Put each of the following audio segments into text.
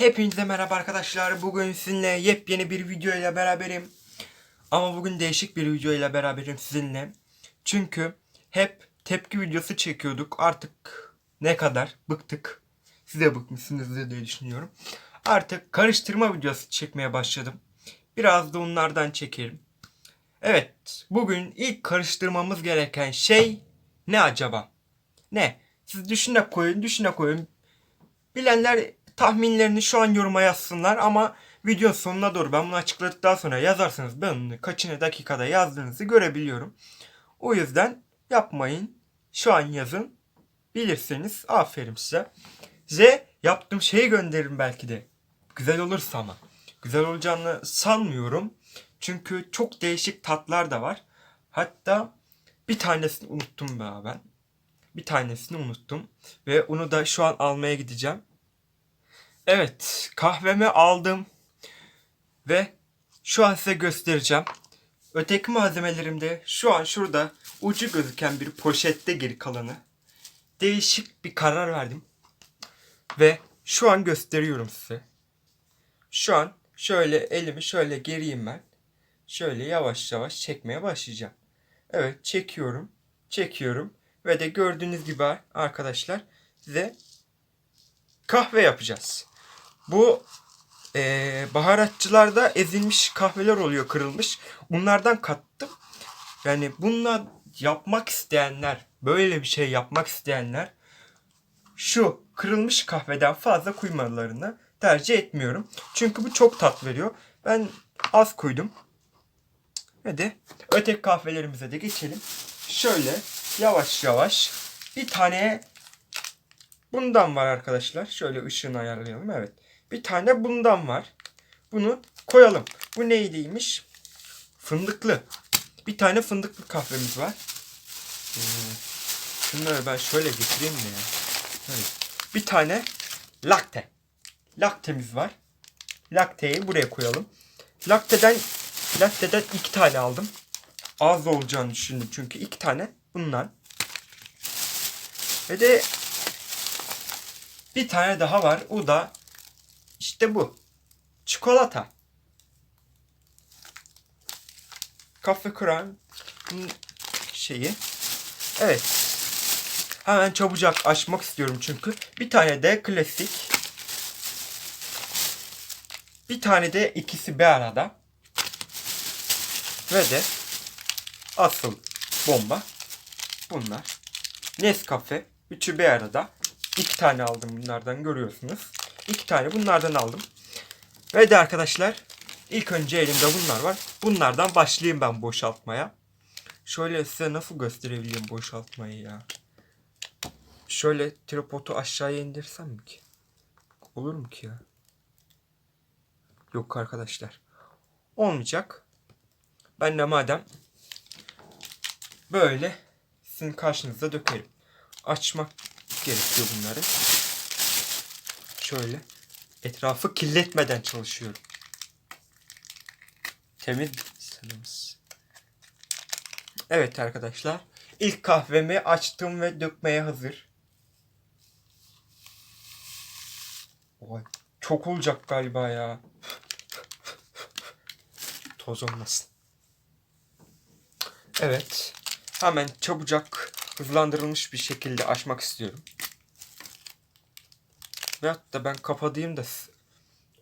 Hepinize merhaba arkadaşlar. Bugün sizinle yepyeni bir video ile beraberim. Ama bugün değişik bir video ile beraberim sizinle. Çünkü hep tepki videosu çekiyorduk. Artık ne kadar bıktık. Siz de bıkmışsınızdır diye düşünüyorum. Artık karıştırma videosu çekmeye başladım. Biraz da onlardan çekelim. Evet, bugün ilk karıştırmamız gereken şey ne acaba? Ne? Siz düşüne koyun, düşüne koyun. Bilenler tahminlerini şu an yoruma yazsınlar ama video sonuna doğru ben bunu açıkladıktan sonra yazarsanız ben onu kaçıncı dakikada yazdığınızı görebiliyorum. O yüzden yapmayın. Şu an yazın. Bilirseniz aferin size. Size yaptığım şeyi gönderirim belki de. Güzel olursa ama. Güzel olacağını sanmıyorum. Çünkü çok değişik tatlar da var. Hatta bir tanesini unuttum be ben. Bir tanesini unuttum. Ve onu da şu an almaya gideceğim. Evet, kahvemi aldım ve şu an size göstereceğim. Öteki malzemelerimde şu an şurada ucu gözüken bir poşette geri kalanı. Değişik bir karar verdim. Ve şu an gösteriyorum size. Şu an şöyle elimi şöyle geriyim ben. Şöyle yavaş yavaş çekmeye başlayacağım. Evet çekiyorum. Çekiyorum. Ve de gördüğünüz gibi arkadaşlar size kahve yapacağız. Bu eee baharatçılarda ezilmiş kahveler oluyor kırılmış. Bunlardan kattım. Yani bununla yapmak isteyenler, böyle bir şey yapmak isteyenler şu kırılmış kahveden fazla koymalarını tercih etmiyorum. Çünkü bu çok tat veriyor. Ben az koydum. Ve de öteki kahvelerimize de geçelim. Şöyle yavaş yavaş bir tane bundan var arkadaşlar. Şöyle ışığını ayarlayalım. Evet. Bir tane bundan var. Bunu koyalım. Bu neydiymiş? Fındıklı. Bir tane fındıklı kahvemiz var. Hmm. Şunları ben şöyle getireyim mi. Bir tane latte. Laktemiz var. Latteyi buraya koyalım. Latte'den latte'den iki tane aldım. Az olacağını düşündüm çünkü iki tane bundan. Ve de bir tane daha var. O da işte bu. Çikolata. Kafe kıran şeyi. Evet. Hemen çabucak açmak istiyorum çünkü. Bir tane de klasik. Bir tane de ikisi bir arada. Ve de asıl bomba bunlar. Nescafe. Üçü bir arada. İki tane aldım bunlardan görüyorsunuz. İki tane bunlardan aldım. Ve de arkadaşlar ilk önce elimde bunlar var. Bunlardan başlayayım ben boşaltmaya. Şöyle size nasıl gösterebilirim boşaltmayı ya. Şöyle tripodu aşağıya indirsem mi ki? Olur mu ki ya? Yok arkadaşlar. Olmayacak. Ben de madem böyle sizin karşınıza dökerim. Açmak gerekiyor bunları. Şöyle etrafı kirletmeden çalışıyorum. Temiz sanırız. Evet arkadaşlar. İlk kahvemi açtım ve dökmeye hazır. Oy, çok olacak galiba ya. Toz olmasın. Evet. Hemen çabucak hızlandırılmış bir şekilde açmak istiyorum. Veyahut da ben kapatayım da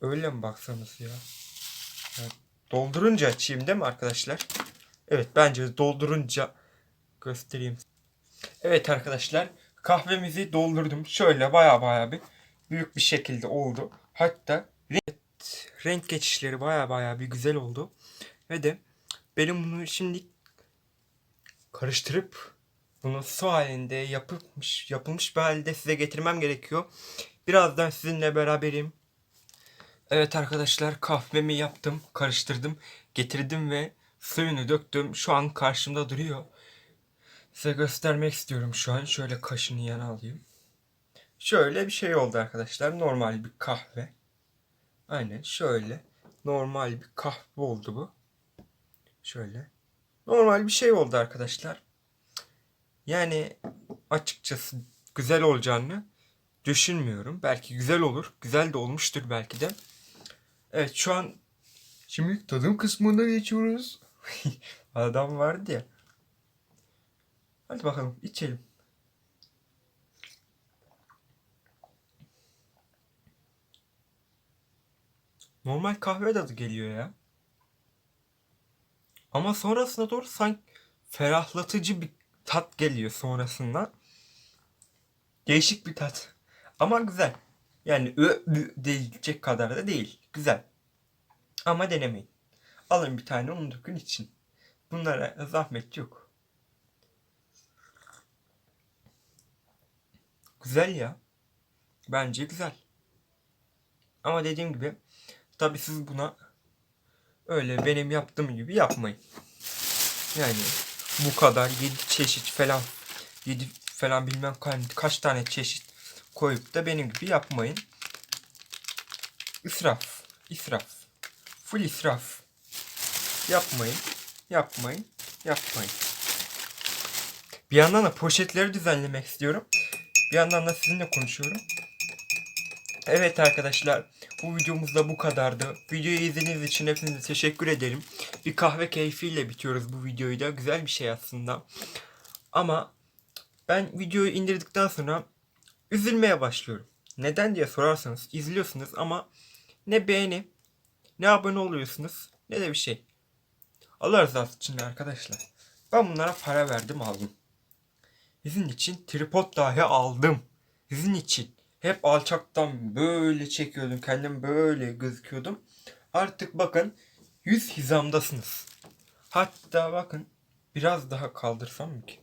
öyle mi baksanız ya? ya? Doldurunca açayım değil mi arkadaşlar? Evet bence doldurunca göstereyim. Evet arkadaşlar kahvemizi doldurdum. Şöyle baya baya bir büyük bir şekilde oldu. Hatta renk, renk geçişleri baya baya bir güzel oldu. Ve de benim bunu şimdi karıştırıp bunu su halinde yapılmış yapılmış bir halde size getirmem gerekiyor. Birazdan sizinle beraberim. Evet arkadaşlar kahvemi yaptım, karıştırdım, getirdim ve suyunu döktüm. Şu an karşımda duruyor. Size göstermek istiyorum şu an. Şöyle kaşını yana alayım. Şöyle bir şey oldu arkadaşlar. Normal bir kahve. Aynen şöyle. Normal bir kahve oldu bu. Şöyle. Normal bir şey oldu arkadaşlar. Yani açıkçası güzel olacağını Düşünmüyorum. Belki güzel olur. Güzel de olmuştur belki de. Evet şu an şimdi tadım kısmına geçiyoruz. Adam vardı ya. Hadi bakalım içelim. Normal kahve tadı geliyor ya. Ama sonrasında doğru sanki ferahlatıcı bir tat geliyor sonrasında. Değişik bir tat. Ama güzel. Yani ö, ö diyecek kadar da değil. Güzel. Ama denemeyin. Alın bir tane onu dökün için. Bunlara zahmet yok. Güzel ya. Bence güzel. Ama dediğim gibi tabi siz buna öyle benim yaptığım gibi yapmayın. Yani bu kadar 7 çeşit falan 7 falan bilmem kaç, tane çeşit koyup da benim gibi yapmayın. İsraf. israf. Full israf. Yapmayın. Yapmayın. Yapmayın. Bir yandan da poşetleri düzenlemek istiyorum. Bir yandan da sizinle konuşuyorum. Evet arkadaşlar bu videomuz da bu kadardı. Videoyu izlediğiniz için hepinize teşekkür ederim. Bir kahve keyfiyle bitiyoruz bu videoyu da. Güzel bir şey aslında. Ama ben videoyu indirdikten sonra üzülmeye başlıyorum. Neden diye sorarsanız izliyorsunuz ama ne beğeni ne abone oluyorsunuz ne de bir şey. Allah rızası için arkadaşlar. Ben bunlara para verdim aldım. Sizin için tripod dahi aldım. Sizin için. Hep alçaktan böyle çekiyordum. Kendim böyle gözüküyordum. Artık bakın yüz hizamdasınız. Hatta bakın biraz daha kaldırsam mı ki?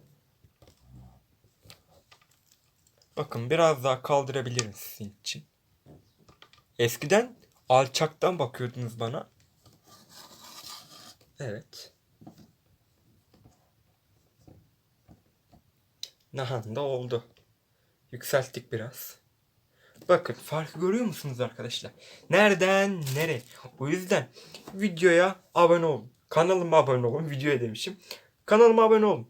Bakın biraz daha kaldırabilirim sizin için. Eskiden alçaktan bakıyordunuz bana. Evet. Nahan da oldu. Yükselttik biraz. Bakın farkı görüyor musunuz arkadaşlar? Nereden nereye? O yüzden videoya abone olun. Kanalıma abone olun. Videoya demişim. Kanalıma abone olun.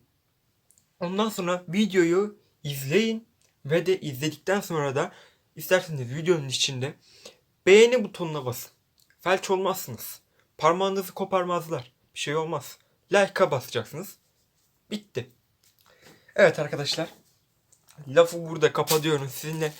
Ondan sonra videoyu izleyin ve de izledikten sonra da isterseniz videonun içinde beğeni butonuna basın. Felç olmazsınız. Parmağınızı koparmazlar. Bir şey olmaz. Like'a basacaksınız. Bitti. Evet arkadaşlar. Lafı burada kapatıyorum sizinle.